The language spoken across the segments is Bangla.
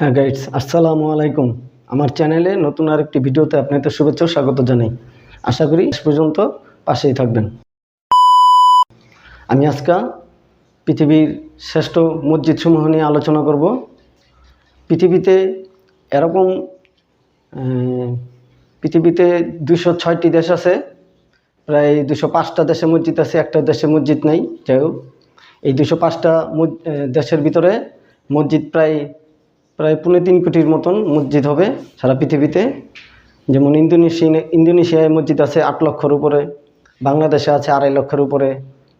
হ্যাঁ গাইডস আসসালামু আলাইকুম। আমার চ্যানেলে নতুন আরেকটি ভিডিওতে আপনাদের শুভেচ্ছা স্বাগত জানাই। আশা করি শেষ পর্যন্ত পাশেই থাকবেন। আমি আজকে পৃথিবীর শ্রেষ্ঠ মসজিদ সমূহ নিয়ে আলোচনা করব। পৃথিবীতে এরকম পৃথিবীতে দুশো ছয়টি দেশ আছে। প্রায় দুশো পাঁচটা দেশে মসজিদ আছে, একটা দেশে মসজিদ নাই। যাই এই দুশো পাঁচটা দেশের ভিতরে মসজিদ প্রায় প্রায় পুনে তিন কোটির মতন মসজিদ হবে সারা পৃথিবীতে। যেমন ইন্দোনেশিয়া, ইন্দোনেশিয়ায় মসজিদ আছে আট লক্ষর উপরে, বাংলাদেশে আছে আড়াই লক্ষের উপরে।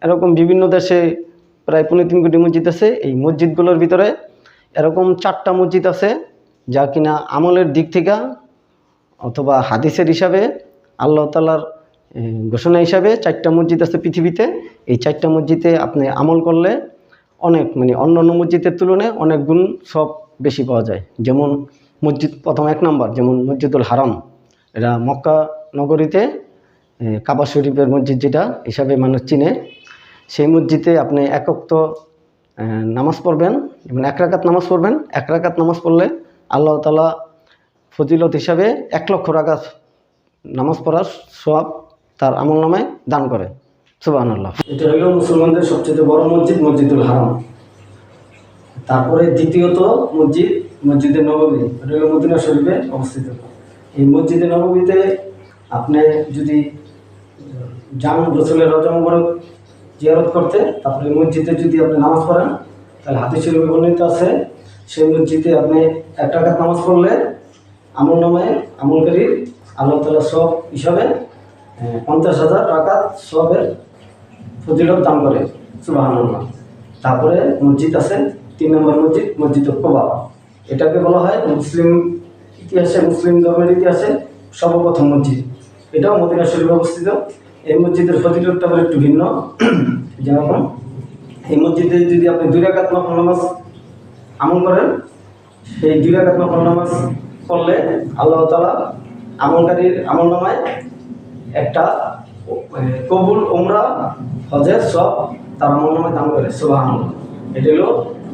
এরকম বিভিন্ন দেশে প্রায় পৌনে তিন কোটি মসজিদ আছে। এই মসজিদগুলোর ভিতরে এরকম চারটা মসজিদ আছে যা কিনা আমলের দিক থেকে অথবা হাদিসের হিসাবে, আল্লাহ তালার ঘোষণা হিসাবে চারটা মসজিদ আছে পৃথিবীতে। এই চারটা মসজিদে আপনি আমল করলে অনেক মানে অন্য অন্য মসজিদের তুলনায় অনেক গুণ সব বেশি পাওয়া যায়। যেমন মসজিদ, প্রথম এক নম্বর, যেমন মসজিদুল হারাম। এটা মক্কা নগরীতে কাবা শরীফের মসজিদ যেটা হিসাবে মানুষ চিনে। সেই মসজিদে আপনি একক্ত নামাজ পড়বেন, যেমন এক রাকাত নামাজ পড়বেন, এক রাকাত নামাজ পড়লে আল্লাহ তালা ফজিলত হিসাবে এক লক্ষ রাকাত নামাজ পড়ার সব তার আমল নামে দান করে। সুবাহ আল্লাহ এটা হলো মুসলমানদের সবচেয়ে বড় মসজিদ, মসজিদুল হারাম। তারপরে দ্বিতীয়ত মসজিদ, মসজিদে নবমী এটা হলো মদিনা শরীফে অবস্থিত। এই মসজিদে নবমীতে আপনি যদি যান রসুলের রজা জিয়ারত করতে, তারপরে মসজিদে যদি আপনি নামাজ পড়েন, তাহলে হাতে শরীফে বর্ণিত আছে, সেই মসজিদে আপনি এক টাকার নামাজ পড়লে আমল নামায় আমলকারীর আল্লাহ তালা সব হিসাবে পঞ্চাশ হাজার টাকা সবের ফজিলত দান করে। সুবাহান্লাহ তারপরে মসজিদ আছে তিন নম্বর মসজিদ মসজিদ কোবা। এটাকে বলা হয় মুসলিম ইতিহাসে, মুসলিম ধর্মের ইতিহাসে সর্বপ্রথম মসজিদ। এটাও মদিনা শরীফে অবস্থিত। এই মসজিদের ফজিলতটা আবার একটু ভিন্ন। যেরকম এই মসজিদে যদি আপনি দুই রাকাত নফল নামাজ আমল করেন, সেই দুই রাকাত নফল নামাজ পড়লে আল্লাহ তালা আমলকারীর আমল নামায় একটা কবুল ওমরা হজের সব তার আমল নামায় দান করে সোবাহ এটা হলো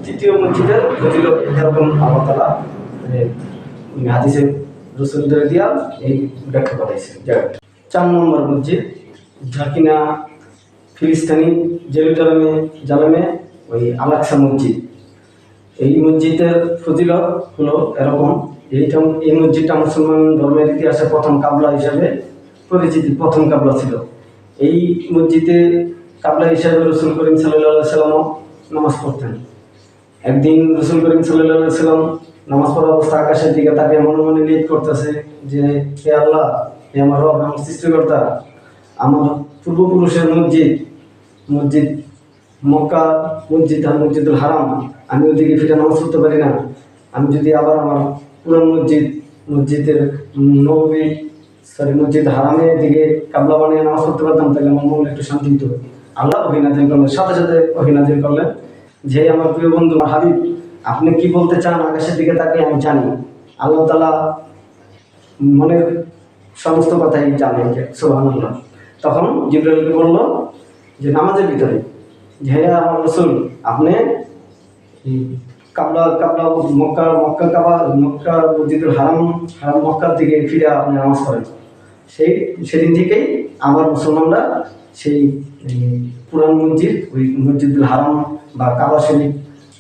তৃতীয় মসজিদের ফজিল এরকম আল্লাহ হাদিসে রসুলদের দিয়া এই ব্যাখ্যা করাইছে চার নম্বর মসজিদ যা কিনা ফিলিস্তানি জেরুজালেমে জালেমে, ওই আলাক্সা মসজিদ। এই মসজিদের ফজিলত হলো এরকম এইটা এই মসজিদটা মুসলমান ধর্মের ইতিহাসে প্রথম কাবলা হিসাবে পরিচিতি, প্রথম কাবলা ছিল। এই মসজিদে কাবলা হিসাবে রসুল করিম সাল্লাহ সাল্লামও নামাজ পড়তেন। একদিন রসুল করিম সাল্লাম নামাজ পড়া অবস্থা আকাশের দিকে তাকে মনে মনে লিড করতেছে যে, হে আল্লাহ, হে আমার রব, আমার সৃষ্টিকর্তা, আমার পূর্বপুরুষের মসজিদ মসজিদ মক্কা, মসজিদ আর মসজিদুল হারাম, আমি ওদিকে ফিরে নামাজ পড়তে পারি না। আমি যদি আবার আমার পুরান মসজিদ, মসজিদের নবী, সরি, মসজিদ হারামের দিকে কাবলা বানিয়ে নামাজ পড়তে পারতাম, তাহলে আমার মনে একটু শান্তি হতো আল্লাহ অভিনাজিল করলেন। সাথে সাথে অভিনাজিল করলেন। যে আমার প্রিয় বন্ধু হাবিব, আপনি কি বলতে চান আকাশের দিকে তাকে আমি জানি। আল্লাহ তালা মনের সমস্ত কথাই জানে সোহান তখন জিব্রাইলকে বলল যে, নামাজের ভিতরে, যে, হে আমার রসুল, আপনি কাবলা কাবলা, মক্কা মক্কা কাবা, মক্কা মসজিদুল হারাম হারাম মক্কার দিকে ফিরে আপনি নামাজ পড়েন। সেই, সেদিন থেকেই আমার মুসলমানরা সেই পুরান মসজিদ, ওই মসজিদুল হারাম বা কাবা শরীফ,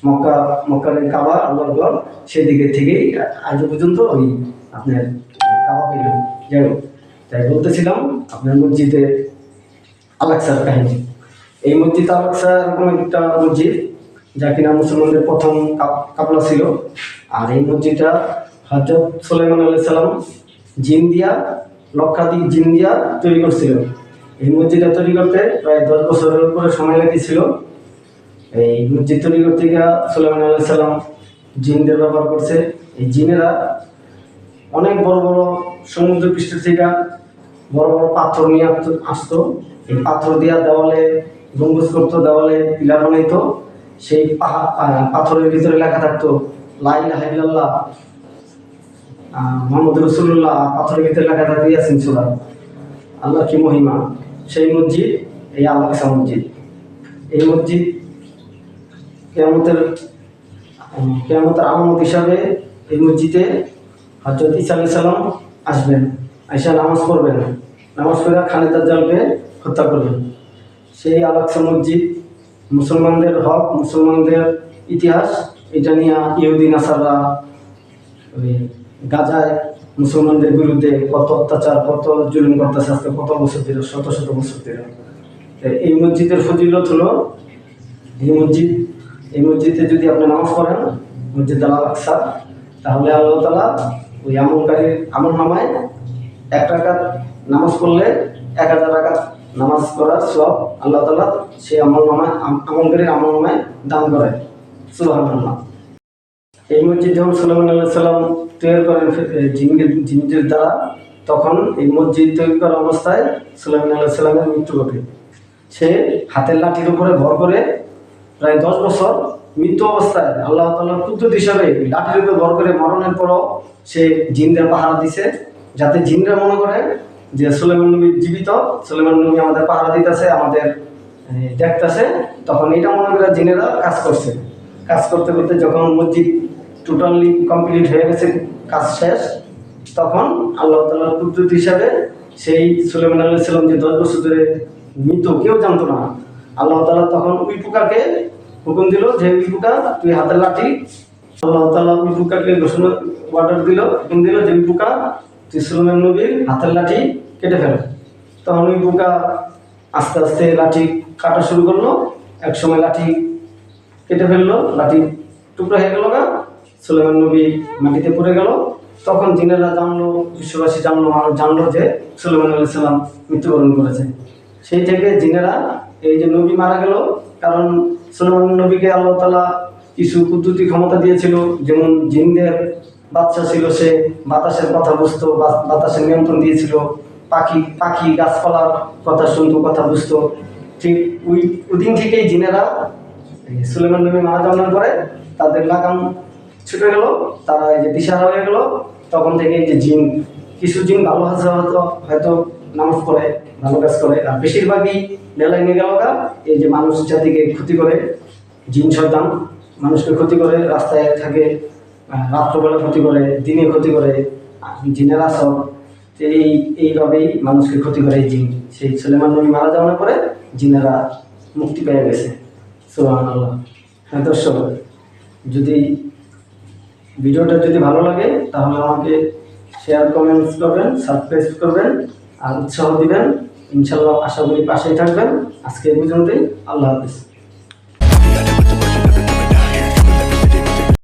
মক্কা মক্কার কাবা, আল্লাহর ঘর, সেদিকে থেকেই আজ পর্যন্ত ওই আপনার কাবা পেল যাই হোক, তাই বলতেছিলাম, আপনার মসজিদে আলাক্সার কাহিনী। এই মসজিদ আলাক্সা এরকম একটা মসজিদ, যা কিনা মুসলমানদের প্রথম কাবলা ছিল। আর এই মসজিদটা হজরত সুলাইমান আলাই সালাম জিন দিয়া লক্ষাধিক জিন দিয়া তৈরি করছিল এই মসজিদটা তৈরি করতে প্রায় দশ বছরের উপরে সময় লেগেছিল। এই মসজিদ তৈরি করতে গিয়া সুলাইমান আলাই সালাম জিনদের ব্যবহার করছে। এই জিনেরা অনেক বড় বড় সমুদ্র পৃষ্ঠ থেকে বড় বড় পাথর নিয়ে আসতো- এই পাথর দিয়া দেওয়ালে গম্বুজ করতো, দেওয়ালে পিলার বানাইতো। সেই পাথরের ভিতরে লেখা থাকতো লাইলা হাইল্লাহ মোহাম্মদ রসুল্লাহ পাথরের ভিতরে লেখা থাকতো ইয়াসিন সুরা। আল্লাহ কি মহিমা। সেই মসজিদ, এই আল্লাহসা মসজিদ। এই মসজিদ কেয়ামতের কেয়ামতের আলামত হিসাবে এই মসজিদে হজরত ইসা সালাম আসবেন। আইসা নামাজ পড়বেন। নামাজ পড়ে খালেদ দাজ্জালকে হত্যা করবেন। সেই আলাক্সা মসজিদ, মুসলমানদের হক, মুসলমানদের ইতিহাস, এটা নিয়ে ইহুদিন আসাররা গাজায় মুসলমানদের বিরুদ্ধে কত অত্যাচার, কত জুলুম করতেছে আজকে, কত বছর ধরে, শত শত বছর তো এই মসজিদের ফজিলত হলো, এই মসজিদ, এই মসজিদে যদি আপনি নামাজ পড়েন, মসজিদ আল আকসা, তাহলে আল্লাহ তালা ওই আমলকারীর আমল নামায় এক টাকা নামাজ পড়লে এক হাজার টাকা নামাজ করার সব আল্লাহ তালা সেই আমল নামায় আম- আমলকারীর আমল নামায় দান করে সুবাহ এই মসজিদ যখন সুলেমান আল্লাহ সাল্লাম তৈরি করেন এ, জিনদের দ্বারা তখন এই মসজিদ তৈরি করা অবস্থায় সুলেমান আল্লাহ সাল্লামের মৃত্যু ঘটে। সে হাতের লাঠির উপরে ভর করে প্রায় দশ বছর মৃত্যু অবস্থায় আল্লাহ তাল্লাহ কুদ্দুত হিসাবে লাঠির উপরে ভর করে মরণের পরও সে জিনদের পাহারা দিছে যাতে জিনরা মনে করে যে সুলেমান নবী জীবিত সুলেমান নবী আমাদের পাহারা দিতেছে আমাদের দেখতেছে তখন এটা মনে করে জিনেরা কাজ করছে। কাজ করতে করতে যখন মসজিদ টোটালি কমপ্লিট হয়ে গেছে কাজ শেষ, তখন আল্লাহ তালার কুদ্দুত হিসাবে সেই সুলেমান আল্লাহ সাল্লাম যে দশ বছর ধরে মৃত, কেউ জানতো না। আল্লাহ তালা তখন ওই পোকাকে হুকুম দিল যে, ওই পোকা, তুই হাতের লাঠি। আল্লাহ তালা ওই পোকাকে ঘোষণা অর্ডার দিল, হুকুম দিল যে, ওই পোকা, তুই সুলেমান নবীর হাতের লাঠি কেটে ফেল। তখন ওই পোকা আস্তে আস্তে লাঠি কাটা শুরু করল এক সময় লাঠি কেটে ফেলল, লাঠি টুকরা হয়ে গেল গা। সুলেমান নবী মাটিতে পড়ে গেল। তখন জিনেরা জানলো, বিশ্ববাসী জানলো মানুষ জানলো যে সুলেমান আলাইহিস সালাম মৃত্যুবরণ করেছে। সেই থেকে জিনেরা এই যে নবী মারা গেল, কারণ সুলেমান নবীকে আল্লাহ তালা কিছু কুদ্দুতি ক্ষমতা দিয়েছিল। যেমন জিনদের বাচ্চা ছিল সে, বাতাসের কথা বুঝতো বাতাসের নিয়ন্ত্রণ দিয়েছিল। পাখি পাখি, গাছপালার কথা শুনতো, কথা বুঝতো। ঠিক ওই, ওদিন থেকেই জিনেরা সুলেমান নবী মারা যাওয়ার পরে তাদের লাগাম ছুটে গেল, তারা এই যে দিশাহারা হয়ে গেল, তখন থেকে এই যে জিন, কিছু জিন ভালো আছে হয়তো হয়তো নামাজ করে ভালো কাজ করে। আর বেশিরভাগই বেলায় নিয়ে এই যে মানুষ জাতিকে ক্ষতি করে, জিন শয়তান মানুষকে ক্ষতি করে, রাস্তায় থাকে রাত্রবেলা ক্ষতি করে, দিনে ক্ষতি করে জিনের আসর এই, এইভাবেই মানুষকে ক্ষতি করে এই জিন। সেই সুলেমান নবী মারা যাওয়ার পরে জিনেরা মুক্তি পেয়ে গেছে। আল্লাহ হ্যাঁ দর্শক, যদি ভিডিওটা যদি ভালো লাগে, তাহলে আমাকে শেয়ার কমেন্টস করবেন সাবস্ক্রাইব করবেন, আর উৎসাহ দিবেন। ইনশাল্লাহ আশা করি পাশেই থাকবেন। আজকে এই পর্যন্তই আল্লাহ হাফিজ।